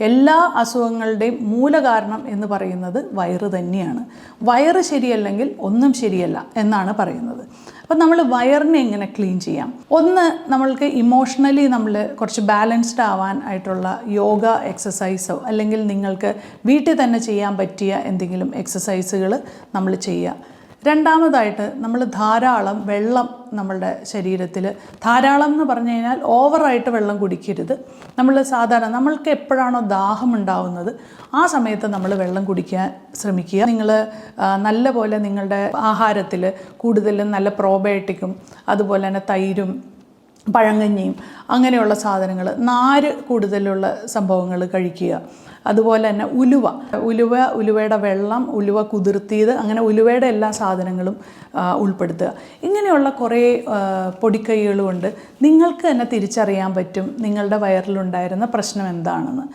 എല്ലാ അസുഖങ്ങളുടെയും മൂലകാരണം എന്ന് പറയുന്നത് വയറ് തന്നെയാണ്. വയറ് ശരിയല്ലെങ്കിൽ ഒന്നും ശരിയല്ല എന്നാണ് പറയുന്നത്. അപ്പം നമ്മൾ വയറിനെ എങ്ങനെ ക്ലീൻ ചെയ്യാം? ഒന്ന് നമ്മൾക്ക് ഇമോഷണലി നമ്മൾ കുറച്ച് ബാലൻസ്ഡ് ആവാൻ ആയിട്ടുള്ള യോഗ എക്സസൈസോ അല്ലെങ്കിൽ നിങ്ങൾക്ക് വീട്ടിൽ തന്നെ ചെയ്യാൻ പറ്റിയ എന്തെങ്കിലും എക്സസൈസുകൾ നമ്മൾ ചെയ്യുക. രണ്ടാമതായിട്ട് നമ്മൾ ധാരാളം വെള്ളം നമ്മളുടെ ശരീരത്തിൽ. ധാരാളം എന്ന് പറഞ്ഞു കഴിഞ്ഞാൽ ഓവറായിട്ട് വെള്ളം കുടിക്കരുത്. നമ്മൾ സാധാരണ നമ്മൾക്ക് എപ്പോഴാണോ ദാഹം ഉണ്ടാവുന്നത് ആ സമയത്ത് നമ്മൾ വെള്ളം കുടിക്കാൻ ശ്രമിക്കുക. നിങ്ങൾ നല്ല പോലെ നിങ്ങളുടെ ആഹാരത്തിൽ കൂടുതലും നല്ല പ്രോബയോട്ടിക്കും അതുപോലെ തന്നെ തൈരും പഴങ്കഞ്ഞിയും അങ്ങനെയുള്ള സാധനങ്ങൾ നാര് കൂടുതലുള്ള സംഭവങ്ങൾ കഴിക്കുക. അതുപോലെ തന്നെ ഉലുവ. ഉലുവ ഉലുവയുടെ വെള്ളം ഉലുവ കുതിർത്തിയത് അങ്ങനെ ഉലുവയുടെ എല്ലാ സാധനങ്ങളും ഉൾപ്പെടുത്തുക. ഇങ്ങനെയുള്ള കുറേ പൊടിക്കൈകൾ നിങ്ങൾക്ക് തന്നെ തിരിച്ചറിയാൻ പറ്റും നിങ്ങളുടെ വയറിലുണ്ടായിരുന്ന പ്രശ്നം എന്താണെന്ന്.